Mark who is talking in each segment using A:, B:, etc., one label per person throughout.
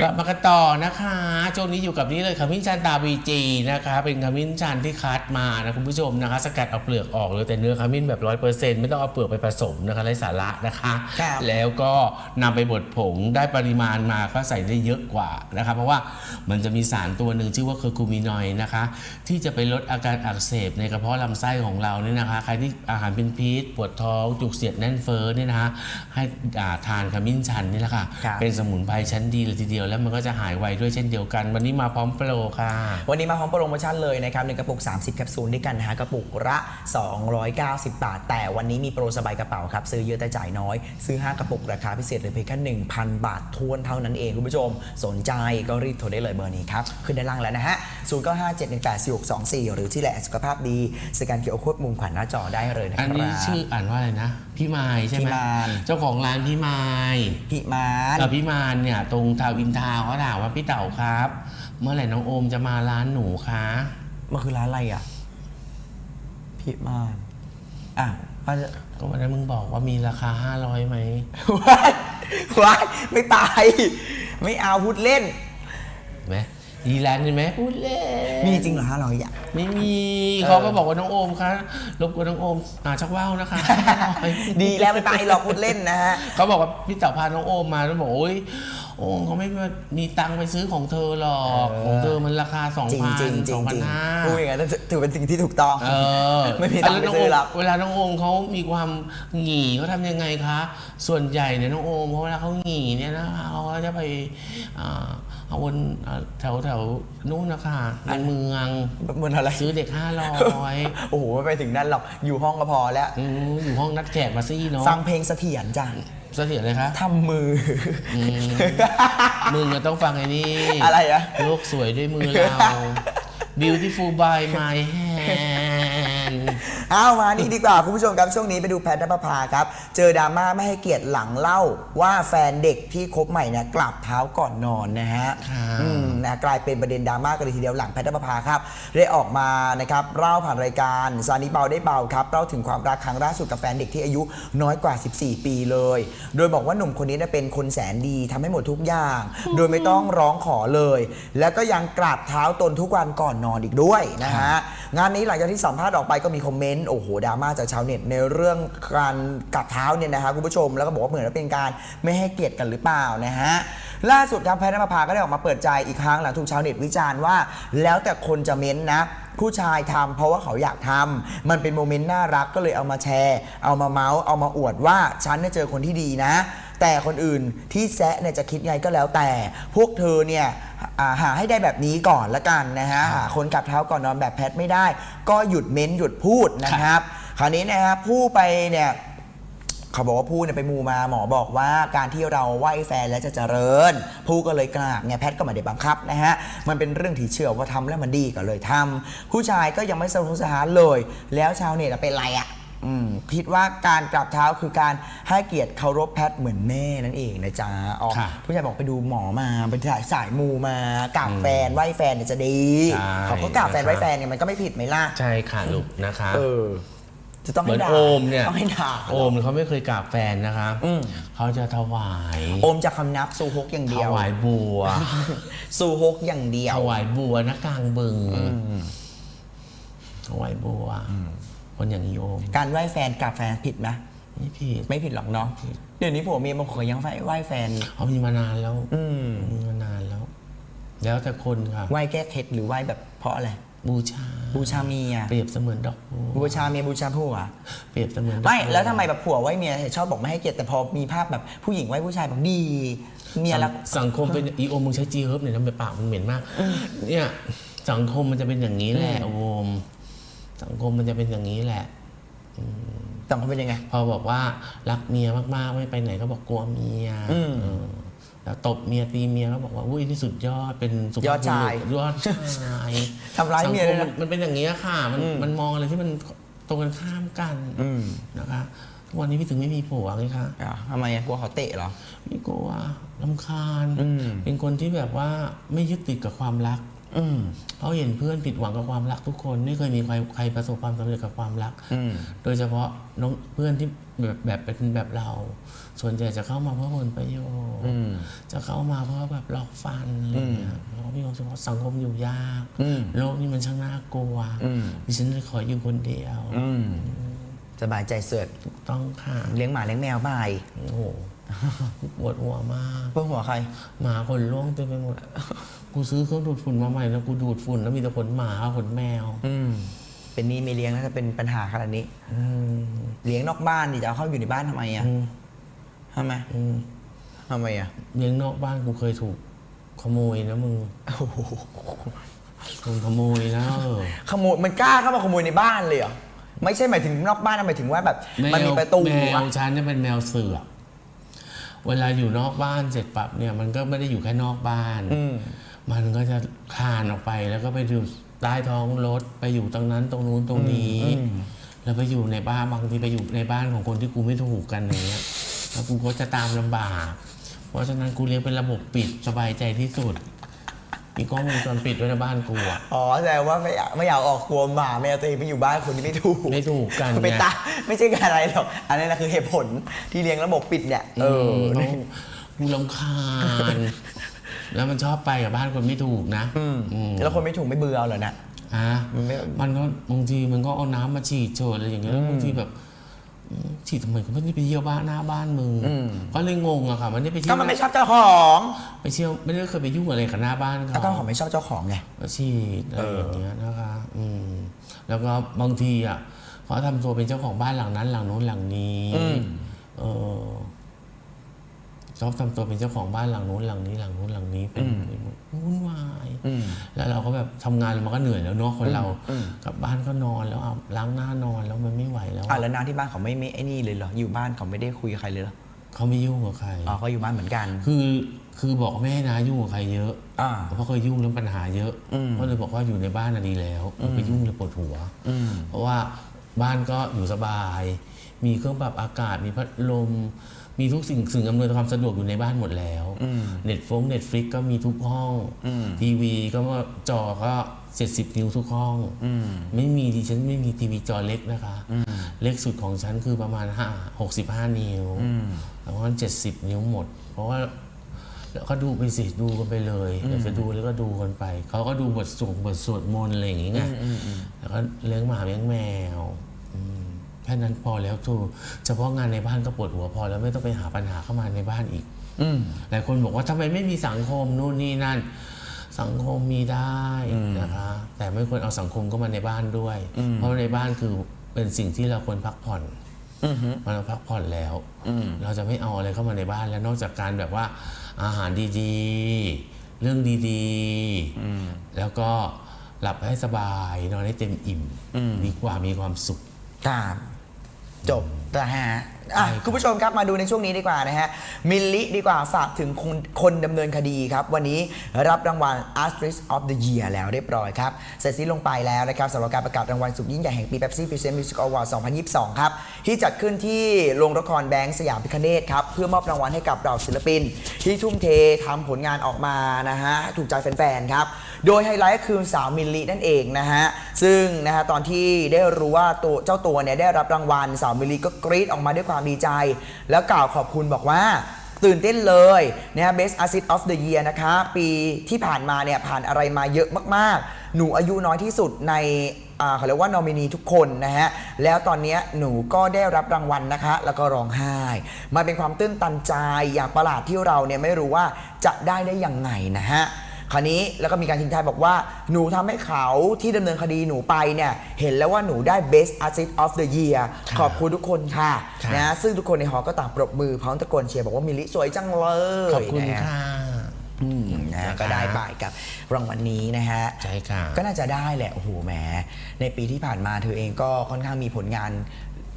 A: กลับมากันต่อนะคะช่วงนี้อยู่กับนี่เลยขมิ้นชันตาบีจีนะคะ เป็นขมิ้นชันที่คัดมานะคุณผู้ชมนะคะ สกัดเอาเปลือกออกเลยแต่เนื้อขมิ้นแบบร้อยเปอร์เซ็นต์ไม่ต้องเอาเปลือกไปผสมนะคะไร้สาระนะคะ
B: ครับ
A: แล้วก็นำไปบดผงได้ปริมาณมาก็ใส่ได้เยอะกว่านะคะ เพราะว่ามันจะมีสารตัวหนึ่งชื่อว่าเคอร์คูมินอยด์นะคะ ที่จะไปลดอาการอักเสบในกระเพาะลำไส้ของเราเนี่ยนะคะ ใครที่อาหารเป็นพิษปวดท้องจุกเสียดแน่นเฟ้อเนี่ยนะคะให้อ่าทานขมิ้นชันนี่แหละค่ะ
B: ครับ
A: เป็นสมุนไพรชั้นดีเลยทีเดียวแล้วมันก็จะหายไวด้วยเช่นเดียวกัน วันนี้มาพร้อมโปรค่ะ
B: วันนี้มาพร้อมโปรโมชั่นเลยนะครับหนึ่งกระปุก 30 แคปซูลด้วยกันนะฮะกระปุกละ 290 บาท แต่วันนี้มีโปรสบายกระเป๋าครับ ซื้อเยอะแต่จ่ายน้อย ซื้อ 5 กระปุกราคาพิเศษเหลือเพียงแค่1,000 บาททวนเท่านั้นเองคุณผู้ชม สนใจก็รีบโทรได้เลยเบอร์นี้ครับขึ้นด้านล่างแล้วนะฮะ0 9 5 7 1 8 4 6 2 4 หรือที่แหละสุขภาพดีสแกนเคียร์โค้ดมุมขวัญหน้าจอได้เลยนะค
A: อั
B: รับ
A: นนี้ชื่ออ่านว่าอะไรนะ พี่มายใช่ไหม
B: พี่มาย
A: เจ้าของร้านพี่มาย
B: พิมาน
A: เอ่อพี่มายเนี่ยตรงทาวน์อินทาวน์เขาถามว่าพี่เต๋าครับ เมื่อไหร่น้องโอมจะมาร้านหนูคะ
B: มันคือร้านอะไรอะพิมานอะว่าจะ
A: ก็วันนั้นมึงบอกว่ามีราคา500ไหม
B: ว้ายว้ายไม่ตาย ไม่เอาพูดเล่น
A: เห็นไหม ดีแลนด์เห็นไหมพูดเล่น
B: มีจริงเหรอฮะเราอยาก
A: ไม่มี
B: เออ
A: เขาก็บอกว่าน้องโอมคะรบกวนน้องโอมอ่าชักว่าวนะคะ
B: ดีแล้วไม่ไปหรอกพูดเล่นนะฮะ
A: เขาบอกว่าพี่เต๋าพาน้องโอมมาแล้วบอกโอ้ย โอมเขาไม่มีตังค์ไปซื้อของเธอหรอก
B: เออ
A: ของเธอมันราคา2 0 0
B: จริงจริงจริ
A: 0
B: งจริง
A: 2,500
B: พูดอย่างนั้นถือเป็นสิ่งที่ถูกต้อง
A: เออ
B: ไม่มีตังค์ไปซื้อหรอก
A: เวลาน้องโอมเขามีความหงี่เขาทำยังไงคะ ส่วนใหญ่เนี่ยน้องโอมเขาเวลาเขาหงี่เนี่ยนะคะเขาก็จะไปอ่าเอาวนอ่าแถวแถวนู่นนะคะในเมือง
B: บนอะไร
A: ซื้อเด็กห้าร้อย
B: โอ้โหไม่ไปถึงนั่นหรอกอยู่ห้องก็พอแล้ว
A: อยู่ห้องนัดแขกมาซี่เนาะ
B: ฟังเพลงเสถียรจ้ะ
A: เสถียรเลยคะ
B: ทำมืออ
A: อืมมึงอะต้องฟังไอ้นี่
B: อะไรอะ
A: โลกสวยด้วยมือเรา beautiful by my hand
B: เอามานี่ดีกว่าคุณผู้ชมครับช่วงนี้ไปดูแพทย์นภพาครับ เจอดราม่าไม่ให้เกียรติหลังเล่าว่าแฟนเด็กที่คบใหม่เนี่ยกลับเท้าก่อนนอนนะฮะ
A: ค่ะ
B: อืมนะกลายเป็นประเด็นดราม่ากันเลยทีเดียวหลังแพทย์นภพาครับได้ออกมานะครับเล่าผ่านรายการซานิเบาได้เบาครับเล่าถึงความรักครั้งล่าสุดกับแฟนเด็กที่อายุน้อยกว่า 14 ปีเลย โดยบอกว่าหนุ่มคนนี้เนี่ยเป็นคนแสนดีทำให้หมดทุกอย่าง โดยไม่ต้องร้องขอเลย แล้วก็ยังกราบเท้าตนทุกวันก่อนนอนอีกด้วยนะฮะงานนี้หลังจากที่สัมภาษณ์ออกไปก็มีคอมเมนต์โอ้โหดราม่าจากชาวเน็ตในเรื่องการกัดเท้าเนี่ยนะครับคุณผู้ชมแล้วก็บอกว่าเหมือนว่าเป็นการไม่ให้เกียรติกันหรือเปล่านะฮะล่าสุดครับแพทย์นภพาก็ได้ออกมาเปิดใจอีกครั้งหลังถูกชาวเน็ตวิจารณ์ว่า แล้วแต่คนจะเม้นนะผู้ชายทำเพราะว่าเขาอยากทำมันเป็นโมเมนต์น่ารักก็เลยเอามาแชร์ เอามาเมาส์เอามาอวดว่าฉันเนี่ยเจอคนที่ดีนะ แต่คนอื่นที่แซะเนี่ยจะคิดไงก็แล้วแต่พวกเธอเนี่ยอ่าหาให้ได้แบบนี้ก่อนละกันนะฮะหาคนกลับเท้าก่อนนอนแบบแพทไม่ได้ ก็หยุดเม้นหยุดพูดนะครับ คราวนี้นะครับผู้ไปเนี่ยเขาบอกว่าผู้เนี่ยไปมูมาหมอบอกว่าการที่เราไหว้แฟนแล้วจะเจริญ ผู้ก็เลยกราบไงแพทย์ก็ไม่ได้บังคับนะฮะมันเป็นเรื่องที่เชื่อว่าทำแล้วมันดีก็เลยทำผู้ชายก็ยังไม่สนุกสนานเลย แล้วชาวเน็ตอะเป็นไรอะ อืมคิดว่าการกราบเท้าคือการให้เกียรติเคารพแพทย์เหมือนแม่นั่นเองนะจ๊ะอ๋อ
A: ค่ะ
B: ผู้ชายบอกไปดูหมอมาไปสายสายมูมากราบแฟนไหว้แฟนเนี่ยจะดี
A: ใช่
B: เขาก็กราบแฟน
A: นะครับ
B: ไหว้แฟนเนี่ยมันก็ไม่ผิดไหมล่ะ
A: ใช่ค่ะลูกนะคะ
B: เออ จะต้อง
A: เหมื
B: ให้
A: อน
B: ด่า
A: โอมเนี่ย
B: ต้องให้ด่า
A: โอมเขาไม่เคยกราบแฟนนะคะ
B: อืม
A: เขาจะถวาย
B: โอมจะคำนับซูฮกอย่าง
A: ถ
B: เดียว
A: วายบัว
B: ซูฮกอย่างเดียว
A: ถวายบัวนะกลางบึงถวายบัว คนอย่างนี้โอม
B: การไหว้แฟนกับแฟนผิดไหม
A: ไม่ผิด
B: ไม่ผิดหรอกเนาะเดี๋ยวนี้ผัวเมียบางคนยังไหว้แฟน
A: เขามีมานานแล้ว
B: อืม
A: มีมานานแล้ว แล้วแต่คนค่ะ
B: ไหว้แก้เคล็ดหรือไหว้แบบเพราะอะไร
A: บูชา
B: บูชาเมีย
A: เปรียบเสมือนดอกบัว
B: บูชาเมียบูชาผัว
A: เปรียบเสมือนดอก
B: ไม่
A: บั
B: แล้วทำไมแบบผัวไหว้เมียชอบบอกไม่ให้เกียรติแต่พอมีภาพแบบผู้หญิงไหว้ผู้ชายบอกดีเมีย
A: สัง
B: รัก
A: สังคมเป็นอีโอมมึงใช้จีเฮิร์บเนี่ยทำไมปากมึงเหม็นมาก เนี่ยสังคมมันจะเป็นอย่างนี้แหละโอม สังคมมันจะเป็นอย่างนี้แหละ
B: สังคมเป็นยังไง
A: พอบอกว่ารักเมียมากๆ ไม่ไปไหนก็บอกกลัวเมีย
B: อืม
A: เออแล้วตบเมียตีเมียก็บอกว่าอุ้ยนี่สุดยอดเป็นสุภ
B: ยาอ
A: พ
B: ด
A: บุ
B: ชาย
A: รุษยอดชาย
B: ทำร้ายเมีย
A: สั
B: เล
A: ง
B: ย
A: ค
B: นะ
A: มมันเป็นอย่างนี้ยค่ะ มัน
B: อืม
A: มันมองอะไรที่มันตรงกันข้ามกัน
B: อืม
A: นะคะทุกวันนี้พี่ถึงไม่มีผัวไงคะ
B: อะทำไมอะกลัวเขาเตะเหรอ
A: ไม่กลัวลำคาญ
B: อืม
A: เป็นคนที่แบบว่าไม่ยึดติดกับความรัก
B: อืม
A: เขาเห็นเพื่อนผิดหวังกับความรักทุกคนไม่เคยมีใครใครประสบความสำเร็จกับความรัก
B: อืม
A: โดยเฉพาะน้องเพื่อนที่แบบแบบเป็นแบบเรา ส่วนใหญ่จะเข้ามาเพื่อผลประโยชน์
B: อืม
A: จะเข้ามาเพื่อแบบหลอกฟันอะไรอย่างเงี้ยแล้วก็มีความรู้สึกว่าสังคมอยู่ยาก
B: อืม
A: โลกนี้มันช่างน่ากลัว
B: อืม
A: ดิฉันเลยขออยู่คนเดียว
B: อืม สบายใจเสิร์ช
A: ต้องค่ะ
B: เลี้ยงหมาเลี้ยงแมวไป
A: โอ้โหปวดหัวมาก
B: เพื่อหัวใคร
A: หมาขนล่วงเต็มไปหมด กูซื้อเครื่องดูดฝุ่นมาใหม่แล้วกูดูดฝุ่นแล้วมีแต่ขนหมาขนแมว
B: อืมเป็นหนี้ไม่เลี้ยงแล้วจะเป็นปัญหาขนาดนี้
A: อืม
B: เลี้ยงนอกบ้านดิจะเอาเข้าอยู่ในบ้านทำไมอะ
A: อืม
B: ทำไม
A: อืม
B: ทำไมอะ
A: เลี้ยงนอกบ้านกูเคยถูก ขโมยนะมึง
B: โอ้โห
A: ถูกขโมยนะเออ
B: ขโมยมันกล้าเข้ามาขโมยในบ้านเลยเหรอไม่ใช่หมายถึงนอกบ้านนะหมายถึงว่าแบบ มันมีประตู
A: แม
B: อะ
A: วฉันเนี่ยเป็นแมวเสือกเวลาอยู่นอกบ้านเสร็จปรับเนี่ยมันก็ไม่ได้อยู่แค่นอกบ้าน
B: อื ม
A: มันก็จะคลานออกไปแล้วก็ไปอยู่ใต้ท้องรถไปอยู่ตรงนั้นตรงนู้นตรงนี้
B: อืม
A: แล้วไปอยู่ในบ้านบางทีไปอยู่ในบ้านของคนที่กูไม่ถูกกันอย่างเงี้ยแล้วกูก็จะตามลำบาก เพราะฉะนั้นกูเลี้ยงเป็นระบบปิดสบายใจที่สุดมีกล้องวงจรปิดด้วยในบ้านกูอะ
B: อ๋อแสดงว่าไม่อยากไม่อยากออกกลัวหมาแมวตัวเองไปอยู่บ้านคนที่ไม่ถูก
A: ไม่ถูกกัน
B: ไม่
A: ไง
B: ตาไม่ใช่การอะไรหรอกอันนั้นนะคือเหตุผลที่เลี้ยงระบบปิดเนี่ยเออ
A: มกูรำคาญ แล้วมันชอบไปกับบ้านคนไม่ถูกนะ
B: อืม
A: อืม
B: แล้วคนไม่ถูกไม่เบื่อเหรอเนี่ย
A: ฮะ
B: มันไม่
A: มันก็บางทีมันก็เอาน้ำมาฉีดโชดอะไรอย่างเงี้ยแล้วบางทีแบบอืมฉีดทำไมก็ไม่ได้ไปเยี่ยวบ้านหน้าบ้านมึงก็เลยงงอะค่ะมันได้ไปเที่
B: ก็
A: ยว
B: มันไม่ชอบเจ้าของ
A: ไปเที่ยวไม่ได้เคยไปยุ่งอะไรกับหน้าบ้าน
B: ก็
A: เขา
B: เจ้าของไม่ชอบเจ้าของไง
A: ก็ฉีดอะไรอย่างเงี้ยนะคะ อืม แล้วก็บางทีอะเขาทำตัวเป็นเจ้าของบ้านหลังนั้น หลังนู้นหลังนี้
B: อืม
A: เออ ชอบทำตัวเป็นเจ้าของบ้านหลังนู้นหลังนี้หลังนู้นหลังนี้เป็นวุ่นวาย
B: อืม
A: แล้วเราก็แบบทำงานมันก็เหนื่อยแล้วเนาะคนเรา
B: อืม
A: กลับบ้านก็นอนแล้วอะล้างหน้านอนแล้วมันไม่ไหวแล้ว
B: อะ
A: อะ
B: แล้วน้าที่บ้านเขาไม่ไม่ไอ้นี่เลยเหรออยู่บ้านเขาไม่ได้คุยกับใครเลยเหรอ
A: เขาไม่ยุ่งกับใคร
B: อ๋อเขาอยู่บ้านเหมือนกัน
A: คือคือบอกไม่ให้นายุ่งกับใครเยอะ
B: อ่า
A: เพราะเคยยุ่งเรื่องปัญหาเยอะ
B: อืม
A: ก็เลยบอกว่าอยู่ในบ้านน่ะดีแล้วอย่าไปยุ่งเลยปวดหัว
B: อืม
A: เพราะว่าบ้านก็อยู่สบาย มีเครื่องปรับอากาศมีพัดลม มีทุกสิ่งสิ่งอำนวยความสะดวกอยู่ในบ้านหมดแล้วเน็ตฟงเน็ตฟลิกก็มีทุกห้องทีวีก็ว่าจอก็ 70 นิ้วทุกห้องไม่มีดิฉันไม่มีทีวีจอเล็กนะคะ เล็กสุดของฉันคือประมาณ5 65 นิ้วแล้วก็70 นิ้วหมด เพราะว่าแล้วก็ดูไปสิดูกันไปเลยอยากจะดูแล้วก็ดูกันไป เขาก็ดูบทสวดบทสวดมนต์อะไรอย่างงี้ไงแล้วก็เลี้ยงหมาเลี้ยงแมวอืมแค่นั้นพอแล้วทูเฉพาะงานในบ้านก็ปวดหัวพอแล้วไม่ต้องไปหาปัญหาเข้ามาในบ้านอีก
B: อืม
A: หลายคนบอกว่าทำไมไม่มีสังคมนู่นนี่นั่น สังคมมีได้นะคะแต่ไม่ควรเอาสังคมเข้ามาในบ้านด้วย เพราะในบ้านคือเป็นสิ่งที่เราควรพักผ่อน
B: อือฮึ
A: พอเราพักผ่อนแล้วเราจะไม่เอาอะไรเข้ามาในบ้านแล้วนอกจากการแบบว่า อาหารดีๆ เรื่องดีๆแล้วก็หลับให้สบายนอนให้เต็มอิ่มดีกว่ามีความสุข
B: ครับ จบ นะฮะอะ
A: คุ
B: ณผู้ชมครับมาดูในช่วงนี้ดีกว่านะฮะมิลลิดีกว่าฝากถึงคนคนดำเนินคดีครับ วันนี้รับรางวัล Artist of the Year แล้วเรียบร้อยครับ เสร็จสิ้นลงไปแล้วนะครับสำหรับการประกาศรางวัลสุดยิ่งใหญ่แห่งปี Pepsi Present Music Award 2022 ครับ ที่จัดขึ้นที่โรงละครแบงค์สยามพิคเนตครับ เพื่อมอบรางวัลให้กับเราศิลปิน ที่ทุ่มเททำผลงานออกมานะฮะถูกใจแฟนๆครับโดยไฮไลท์ก็คือสาวมิลลินั่นเองนะฮะซึ่งนะฮะตอนที่ได้รู้ว่าตัวเจ้าตัวเนี่ยได้รับรางวัลสาวมิลลิก็กรี๊ดออกมาด้วยความดีใจ แล้วกล่าวขอบคุณบอกว่าตื่นเต้นเลยนะฮะ Best Artist of the Year นะคะ ปีที่ผ่านมาเนี่ยผ่านอะไรมาเยอะมาก ๆ หนูอายุน้อยที่สุดในอ่าเขาเรียกว่านอมินีทุกคนนะฮะ แล้วตอนนี้หนูก็ได้รับรางวัลนะคะ แล้วก็ร้องไห้ มันเป็นความตื้นตันใจอย่างประหลาดที่เราเนี่ยไม่รู้ว่าจะได้ได้ยังไงนะฮะ คราวนี้แล้วก็มีการทิ้งท้ายบอกว่าหนูทำให้เขาที่ดำเนินคดีหนูไปเนี่ยเห็นแล้วว่าหนูได้ Best Artist of the Year
A: ครับ
B: ขอบคุณทุกคนค่ะ
A: ครับ
B: นะซึ่งทุกคนในหอก็ต่างปรบมือพร้อมตะโกนเชียร์บอกว่ามิลลิสวยจังเลย
A: ขอบคุณ
B: นฮ
A: ค่ะ
B: อืมนะฮะก็ได้ไปกับรางวัลนี้นะฮะ
A: ใช่ค่ะ
B: ก็น่าจะได้แหละ โอ้โหแหมในปีที่ผ่านมาเธอเองก็ค่อนข้างมีผลงาน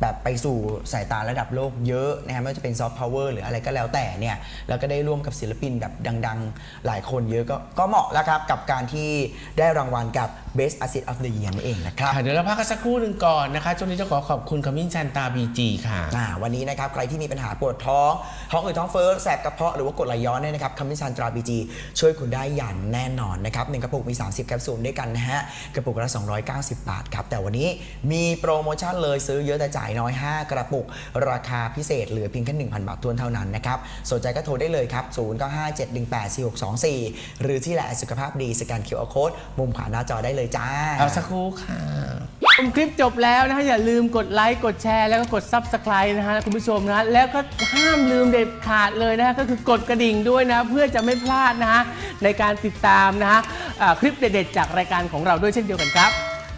B: แบบไปสู่สายตาระดับโลกเยอะนะฮะไม่ว่าจะเป็นซอฟต์พาวเวอร์หรืออะไรก็แล้วแต่เนี่ยแล้วก็ได้ร่วมกับศิลปินแบบดัง ๆ หลายคนเยอะก็ก็เหมาะแล้วครับกับการที่ได้รางวัลกับ Best Asset of the Year นั่นเองนะครับ
A: ค่ะเดี๋ยวเราพักกันสักครู่หนึ่งก่อนนะคะช่วงนี้จะขอขอบคุณขมิ้นชันตาบีจีค่ะ
B: อ่าวันนี้นะครับใครที่มีปัญหาปวดท้อง ท้องอืดท้องเฟ้อแสบกระเพาะหรือว่ากรดไหลย้อนเนี่ยนะครับคำมิชันตราบีจีช่วยคุณได้อย่างแน่นอนนะครับหนึ่งกระปุกมี 30 แคปซูลด้วยกันนะฮะกระปุกละ 290 บาทครับแต่วันนี้มีโปรโมชั่นเลยซื้อเยอะแต่จ่ายน้อย 5 กระปุก ราคาพิเศษเหลือเพียงแค่1,000 บาททวนเท่านั้นนะครับสนใจก็โทรได้เลยครับ0957184624 หรือที่แหละสุขภาพดีสแกน QR Code มุมขวาหน้าจอได้เลยจ้า
A: เอาสักครู่ค่ะ
C: ชมคลิปจบแล้วนะฮะอย่าลืมกดไลค์กดแชร์แล้วก็กด Subscribe นะฮะคุณผู้ชมนะฮะแล้วก็ห้ามลืมเด็ดขาดเลยนะฮะก็คือกดกระดิ่งด้วยนะ เพื่อจะไม่พลาดนะฮะในการติดตามนะฮะอ่าคลิปเด็ดๆจากรายการของเราด้วยเช่นเดียวกันครับ